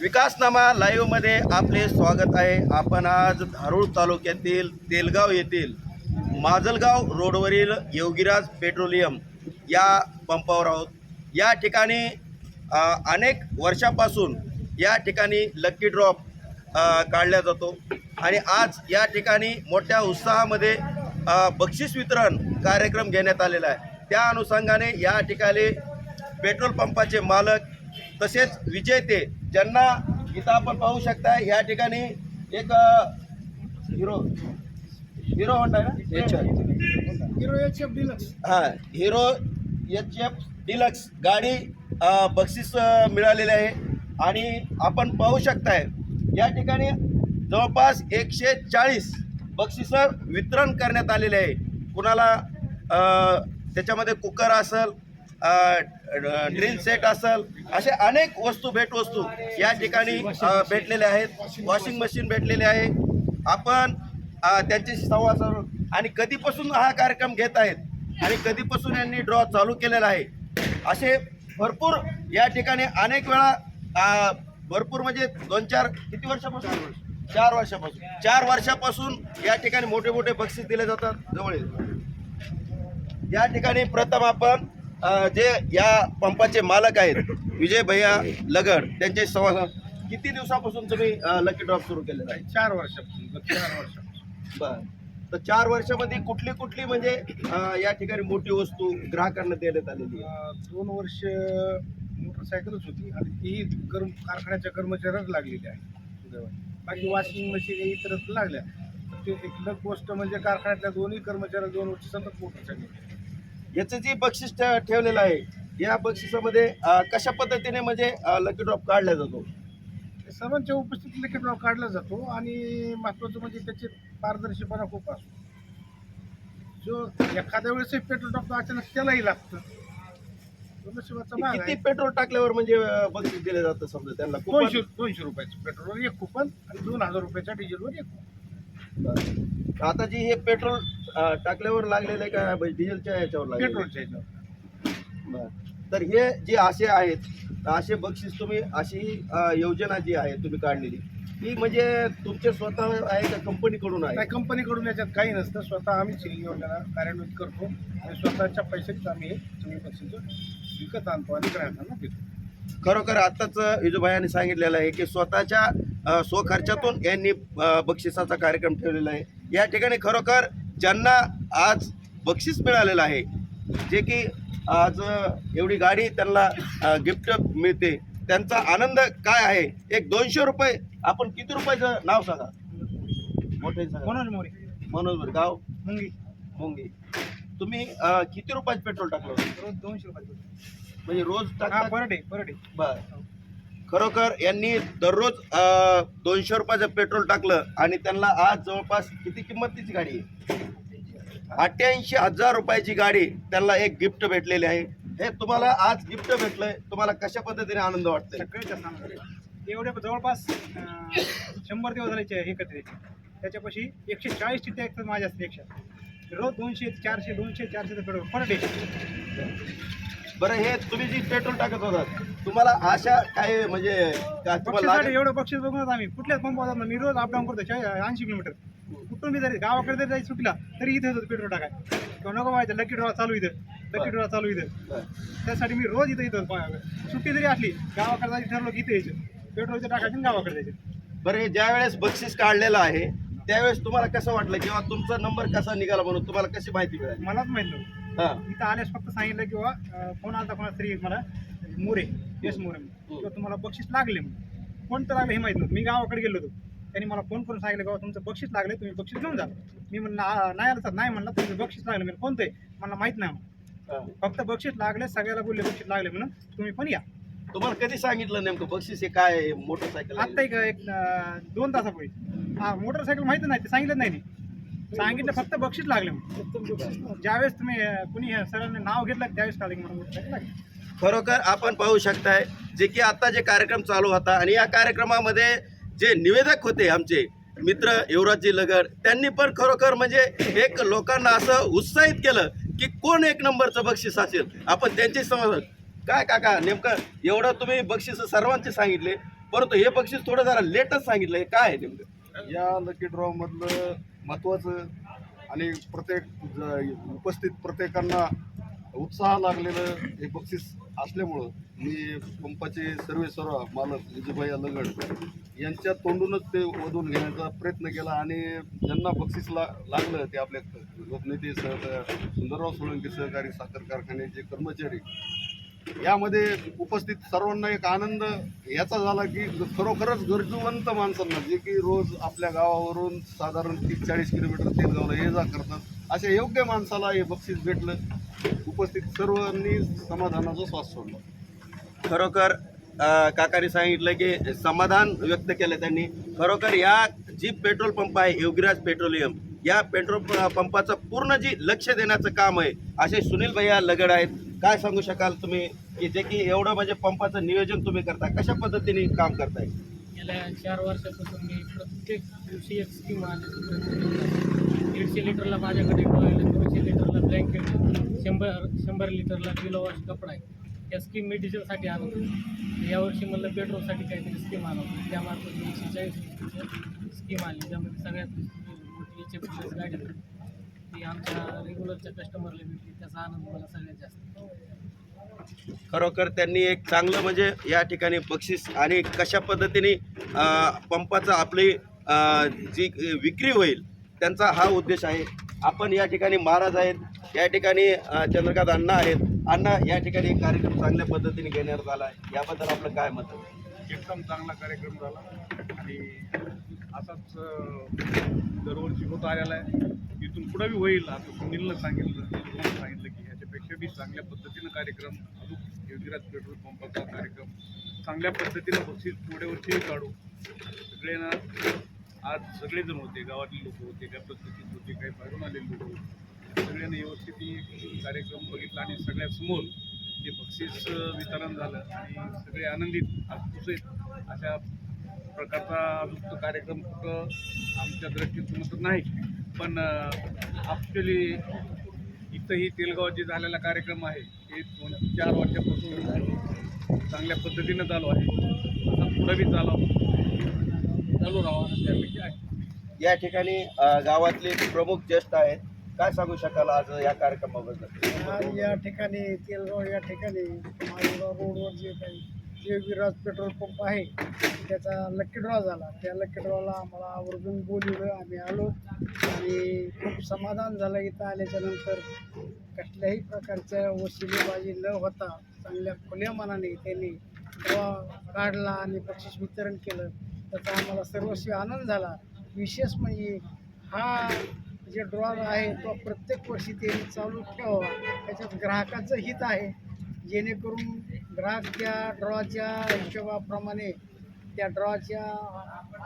विकासनामा लाईव्हमध्ये आपले स्वागत आहे. आपण आज धारूळ तालुक्यातील तेलगाव येथील माजलगाव रोडवरील योगीराज पेट्रोलियम या पंपावर आहोत. या ठिकाणी अनेक वर्षापासून या ठिकाणी लक्की ड्रॉप काढला जातो. आणि आज या ठिकाणी मोठ्या उत्साहामध्ये बक्षीस वितरण कार्यक्रम घेण्यात आलेला आहे. त्या अनुषंगाने या ठिकाणी पेट्रोल पंपाचे मालक तसेच विजेते ज्यांना इथं आपण पाहू शकता या ठिकाणी एक हिरो हिरो होंडा आहे ना हिरो एच एफ डिलक्स हां हिरो एच एफ डिलक्स गाडी बक्षीस मिळालेले आहे. आणि आपण पाहू शकताय या ठिकाणी जवळपास एकशे चाळीस बक्षिसं वितरण करण्यात आलेले आहे. कुणाला त्याच्यामध्ये कुकर असेल ड्रिल सेट असेल असे अनेक वस्तू भेटवस्तू या ठिकाणी भेटलेल्या आहेत. वॉशिंग मशीन भेटलेले आहे. आपण त्यांच्याशी संवाद साधू आणि कधीपासून हा कार्यक्रम घेत आहेत आणि कधीपासून यांनी ड्रॉ चालू केलेला आहे असे भरपूर या ठिकाणी अनेक वेळा भरपूर म्हणजे दोन चार किती वर्षापासून? चार वर्षापासून. चार वर्षापासून या ठिकाणी मोठे मोठे बक्षीस दिले जातात जवळ या ठिकाणी प्रथम आपण जे या पंपाचे मालक आहेत विजय भैया लगड त्यांचे संवाद किती दिवसापासून तुम्ही लकी ड्रॉप सुरू केलेला आहे? चार वर्षापासून चार वर्षापासून. बर. तर चार वर्षामध्ये कुठली कुठली म्हणजे या ठिकाणी मोठी वस्तू ग्राहकांना देण्यात आलेली दोन वर्ष मोटरसायकलच होती आणि तीही कर्म कारखान्याच्या कर्मचाऱ्याच लागलेली आहे. बाकी वॉशिंग मशीन इतरच लागल्या. ते एक गोष्ट म्हणजे कारखान्यातल्या दोन्ही कर्मचारी दोन वर्ष सतत मोटरसायकल याचं जे बक्षीस ठेवलेलं आहे या बक्षिसामध्ये कशा पद्धतीने म्हणजे लकी ड्रॉप काढला जातो? सर्वांच्या उपस्थितीत लेखी ड्रॉ काढला जातो आणि महत्त्वाचं म्हणजे त्याचे पारदर्शीपणा खूप असतो. जो एखाद्या वेळेस पेट्रोल टाकतो अचानक त्यालाही लागतं. किती पेट्रोल टाकल्यावर म्हणजे बक्षीस दिलं जातं समजा त्यांना? दोनशे दोनशे रुपयाचं पेट्रोलवर एक कुपन आणि दोन हजार रुपयाच्या डिझेलवर एक कुपन. आता जी हे पेट्रोल टाकल्यावर लागलेलं आहे का? म्हणजे डिझेलच्या याच्यावर? पेट्रोलच्या ह्याच्यावर बरं. तर हे जे असे आहेत असे बक्षीस तुम्ही अशी योजना जी आहे तुम्ही काढलेली ही म्हणजे तुमचे स्वतः आहे का कंपनीकडून आहे? कंपनीकडून याच्यात काही नसतं. स्वतः आम्हीच ही योजना कार्यान्वित करतो. आणि स्वतःच्या पैशाच आम्ही हे बक्षीस विकत आणतो आणि ग्राहकांना देतो. खरोखर आताच विजूभाईंनी सांगितलेलं आहे की स्वतःच्या स्वखर्चातून यांनी बक्षिसाचा कार्यक्रम ठेवलेला आहे. या ठिकाणी खरोखर ज्यांना आज बक्षीस मिळालेलं आहे जे की आज एवढी गाडी त्यांना गिफ्ट मिळते त्यांचा आनंद काय आहे? एक दोनशे रुपये आपण किती रुपयाचं नाव सांगा? मोठे सांगा. मनोज मोरे. मनोज भर गाव? मुंगी. मुंगी. तुम्ही किती रुपयाचं पेट्रोल टाकलं होतं? रोज दोनशे रुपये म्हणजे रोज हा टाकता? पर डे पर डे बर खरोखर यांनी दररोज दोनशे रुपयाचं पेट्रोल टाकलं आणि त्यांना आज जवळपास किती किंमतीची गाडी आहे? अठ्ठ्याऐंशी हजार रुपयाची गाडी त्यांना एक गिफ्ट भेटलेली आहे. हे तुम्हाला आज गिफ्ट भेटलंय. तुम्हाला कशा पद्धतीने आनंद वाटतोय? एवढे जवळपास शंभर दिवस झाले चे- एकत्र याचे. त्याच्यापाशी एकशे चाळीसची टॅक्स माझ्या पेक्षा रोज दोनशे चारशे दोनशे चारशे पेट्रोल पर डे. बरं हे तुम्ही जी पेट्रोल टाकत होतात तुम्हाला आशा काय म्हणजे एवढं बक्षीस बघूनच आम्ही कुठल्याच नाही. मी रोज अपडाऊन करतो ऐंशी किलोमीटर. मी जरी गावाकडे जरी जायचं सुटीला तरी इथे होतो पेट्रोल टाकाय किंवा नको व्हायचं लकी ड्रॉ चालू इथं. लकी ड्रॉ चालू इथं. त्यासाठी मी रोज इथं इथं सुट्टी जरी असली गावाकडे जायचं ठरलो की इथे यायचं. पेट्रोल इथं टाकायचं गावाकडे जायचं. बरं हे ज्या वेळेस बक्षीस काढलेलं आहे त्यावेळेस तुम्हाला कसं वाटलं? किंवा तुमचा नंबर कसा निघाला म्हणून तुम्हाला कशी माहिती मिळाली? मलाच माहीत नव्हतं. हां. इथं आल्यास फक्त सांगितलं किंवा फोन आला कोणा तरी मला मोरे येस मोरे किंवा तुम्हाला बक्षीस लागले म्हणून. कोणतं लागलं हे माहीत नव्हतं. मी गावाकडे गेलो होतो. त्यांनी मला फोन करून सांगितलं बाबा तुमचं बक्षीस लागले तुम्ही बक्षीस घेऊन जा मी म्हणलं "आ, नाही आलं सर नाही म्हणलं तुमचं बक्षीस लागलं मी कोणतं आहे मला माहीत नाही. हां. फक्त बक्षीस लागले सगळ्याला बोलले बक्षीस लागले म्हणून तुम्ही पण या तुम्हाला कधी सांगितलं नेमकं बक्षीस हे काय? मोटरसायकल आहे? आत्ता एक एक दोन तासापूर्वी हा मोटरसायकल माहिती नाही ते सांगितलं नाही सांगितलं फक्त बक्षीस लागले म्हणून ज्यावेळेस तुम्ही कुणी सरांनी नाव घेतलं त्यावेळेस काढले की मला मोटरसायकल लागली खरोखर आपण पाहू शकताय जे की आता जे कार्यक्रम चालू होता आणि या कार्यक्रमामध्ये जे निवेदक होते आमचे मित्र युवराजजी लगड त्यांनी पण खरोखर म्हणजे एक लोकांना असं उत्साहित केलं की कोण एक नंबरचं बक्षीस असेल? आपण त्यांची समज काय काका नेमकं एवढं तुम्ही बक्षीस सर्वांचे सांगितले परंतु हे बक्षीस थोडं जरा लेटच सांगितलं हे काय आहे नेमकं? या लकी ड्रॉ मधलं महत्वाचं आणि प्रत्येक ज- उपस्थित प्रत्येकांना उत्साह लागलेलं हे बक्षीस असल्यामुळं मी पंपाचे सर्वे सर्व मालक विजूभाई लगड यांच्या तोंडूनच ते वधून घेण्याचा प्रयत्न केला आणि ज्यांना बक्षीस ला लागलं ते आपले लोकनेते सह सुंदरराव सोळंकी सहकारी साखर कारखान्याचे कर्मचारी यामध्ये उपस्थित सर्वांना एक आनंद याचा झाला की खरोखरच गरजूवंत माणसांना जे की रोज आपल्या गावावरून साधारण तीस चाळीस किलोमीटर तेलगावला ये जा करतात. अशा योग्य माणसाला हे बक्षीस भेटलं. उपस्थित सर्वांनी समाधानाचा श्वास सोडला. खरोखर काकाने सांगितलं की समाधान व्यक्त केलं त्यांनी. खरोखर या जी पेट्रोल पंप आहे योगीराज पेट्रोलियम या पेट्रोल पंपाचं पूर्ण जी लक्ष देण्याचं काम आहे असे सुनील भैया लगड आहेत. काय सांगू शकाल तुम्ही? की जे की एवढं म्हणजे पंपाचं नियोजन तुम्ही करता कशा पद्धतीने काम करताय? गेल्या चार वर्षापासून मी प्रत्येक दिवशी एक स्कीम दीडशे लिटरला माझ्याकडे टॉयलेट दोनशे लिटरला ब्लँकेट शंभर शंभर लिटरला किलो वॉश कपडा आहे. या स्कीम मी डिझेलसाठी आणतो यावर्षी म्हणलं पेट्रोलसाठी काहीतरी स्कीम आणत त्यामार्फत मी एकशे चाळीस स्कीम आली. ज्यामध्ये सगळ्यात मोठी एच एफ गाडी ती आमच्या रेग्युलरच्या कस्टमरला भेटली. त्याचा आनंद मला सगळ्यात जास्त खरोखर त्यांनी एक चांगलं म्हणजे या ठिकाणी बक्षीस आणि कशा पद्धतीने पंपाचं आपली जी विक्री होईल त्यांचा हा उद्देश आहे. आपण या ठिकाणी महाराज आहेत. या ठिकाणी चंद्रकांत अण्णा आहेत. अण्णा या ठिकाणी कार्यक्रम चांगल्या पद्धतीने घेण्यात आला आहे. याबद्दल आपलं काय मत आहे? एकदम चांगला कार्यक्रम झाला. आणि असाच दरवर्षी होत आलेला आहे. इथून पुढे बी होईल आता सुनीलनं सांगितलं. सांगितलं की ह्याच्यापेक्षा बी चांगल्या पद्धतीनं कार्यक्रम अजून योगीराज पेट्रोल पंपाचा कार्यक्रम चांगल्या पद्धतीनं बक्षीस पुढे वर्षी काढू. सगळे आज सगळेजण होते गावातले लोक होते काय पद्धतीत होते काही बाहेरून आलेले लोक होते. सगळ्यांनी व्यवस्थित कार्यक्रम बघितला आणि सगळ्यासमोर ते बक्षीस वितरण झालं आणि सगळे आनंदित आज खुश अशा प्रकारचा अजून कार्यक्रम कुठं आमच्या दृष्टीतून तर नाही. पण ॲक्च्युली इथंही तेलगाव जे झालेला कार्यक्रम आहे हे दोन चार वर्षापासून चांगल्या पद्धतीनं चालू आहे. आता पुढं बी चालू चालू राहावा त्यापैकी आहे. या ठिकाणी अं, गावातले प्रमुख ज्येष्ठ आहेत. काय सांगू शकाल आज या कार्यक्रमाबद्दल? आज या ठिकाणी तेलगाव या ठिकाणी माळेगाव रोडवर जे काही जे विराज पेट्रोल पंप आहे त्याचा लकी ड्रॉ झाला. त्या लकी ड्रॉला आम्हाला आवर्जून बोलवलं. आम्ही आलो आणि खूप समाधान झालं. इथं आल्याच्यानंतर कसल्याही प्रकारच्या वशिलेबाजी न होता चांगल्या खुल्या मनाने त्यांनी ड्रॉ काढला आणि बक्षीस वितरण केलं. त्याचा आम्हाला सर्वस्वी आनंद झाला. विशेष म्हणजे हा जे ड्रॉ आहे तो प्रत्येक वर्षी ते चालू ठेवावा. त्याच्यात ग्राहकाचं हित आहे. जेणेकरून ग्राहक त्या ड्रॉच्या हिशोबाप्रमाणे त्या ड्रॉच्या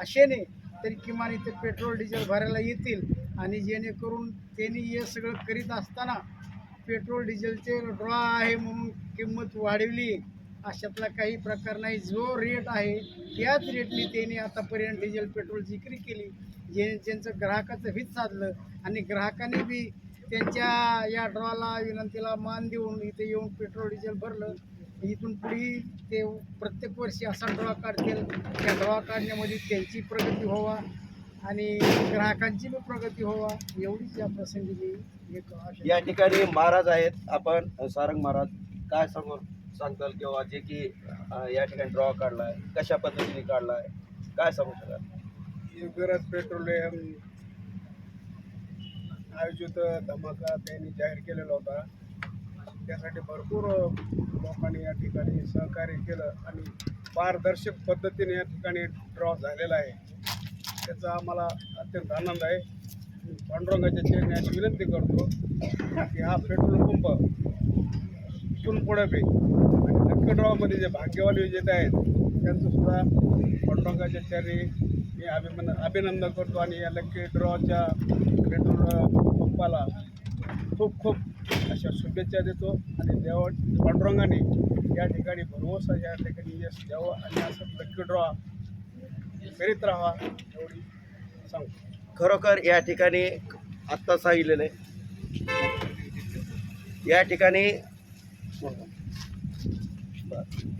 आशेने तरी किमान इथे पेट्रोल डिझेल भरायला येतील. आणि जेणेकरून त्यांनी हे सगळं करीत असताना पेट्रोल डिझेलचे ड्रॉ आहे म्हणून किंमत वाढवली. अशातला काही प्रकार नाही. जो रेट आहे त्याच रेटने त्यांनी आतापर्यंत डिझेल पेट्रोलची विक्री केली. जे ज्यांचं ग्राहकाचं हित साधलं आणि ग्राहकांनी बी त्यांच्या या ड्रॉला विनंतीला मान देऊन इथे येऊन पेट्रोल डिझेल भरलं. इथून पुढे ते प्रत्येक वर्षी असा ड्रॉ काढतील. त्या ड्रॉ काढण्यामध्ये त्यांची प्रगती व्हावा आणि ग्राहकांची बी प्रगती व्हावा एवढीच या प्रसंगी मी या ठिकाणी महाराज आहेत. आपण सारंग महाराज काय सांगू? सांगताल किंवा जे की या ठिकाणी ड्रॉ काढला आहे कशा पद्धतीने काढला आहे काय सांगू शकाल? युगराज पेट्रोलियम आयोजित धमाका त्यांनी जाहीर केलेला होता. त्यासाठी भरपूर लोकांनी या ठिकाणी सहकार्य केलं आणि पारदर्शक पद्धतीने या ठिकाणी ड्रॉ झालेला आहे. त्याचा आम्हाला अत्यंत आनंद आहे. पांडुरंगाच्या चेहऱ्याने अशी विनंती करतो की हा पेट्रोल पंप इथून पुढं बी. आणि लक्की जे भाग्यवान विजेते आहेत त्यांचं सुद्धा पांडुरंगाच्या चरणी मी अभिमन अभिनंदन करतो आणि या लक्की ड्रॉच्या पेट्रोल पंपाला खूप खूप अशा शुभेच्छा देतो. आणि देवा पांडुरंगाने या ठिकाणी भरवस या ठिकाणी यश द्यावं आणि असं लक्की ड्रॉ करीत राहा एवढी सांगतो खरोखर या ठिकाणी आत्ता सांगितलेलं आहे. या ठिकाणी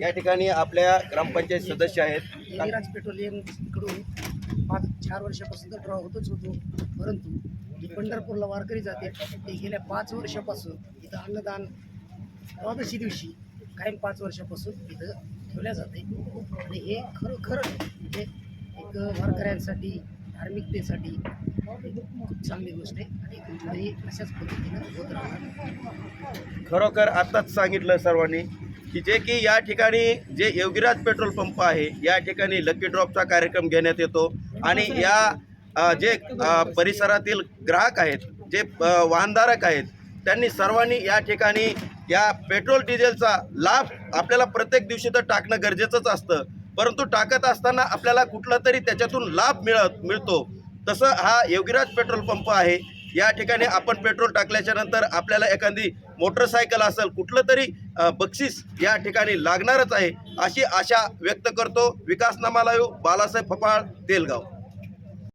या ठिकाणी आपल्या ग्रामपंचायत सदस्य आहेत. विराज पेट्रोलियमकडून पाच चार वर्षापासून तर ड्रॉ होतच होतो. परंतु पंढरपूरला वारकरी जाते ते गेल्या पाच वर्षापासून इथं अन्नदान द्वादशी दिवशी कायम पाच वर्षापासून इथं ठेवल्या जाते. आणि हे खरोखर म्हणजे एक वारकऱ्यांसाठी धार्मिकतेसाठी खूप चांगली गोष्ट आहे आणि पुढेही अशाच पद्धतीनं होत राहणार खरोखर आत्ताच सांगितलं सर्वांनी की जे की या ठिकाणी जे योगीराज पेट्रोल पंप आहे या ठिकाणी लकी ड्रॉपचा कार्यक्रम घेण्यात येतो. आणि या जे परिसरातील ग्राहक आहेत जे वाहनधारक आहेत त्यांनी सर्वांनी या ठिकाणी या पेट्रोल डिझेलचा लाभ आपल्याला प्रत्येक दिवशी तर टाकणं गरजेचंच असतं. परंतु टाकत असताना आपल्याला कुठला तरी त्याच्यातून लाभ मिळत मिळतो. तसं हा योगीराज पेट्रोल पंप आहे. या ठिकाणी आपण पेट्रोल टाकल्याच्या नंतर आपल्याला एखादी मोटरसायकल असेल कुठलं तरी बक्षीस या ठिकाणी लागणारच आहे अशी आशा व्यक्त करतो विकास येऊ बालासाहेब फपाळ तेलगाव.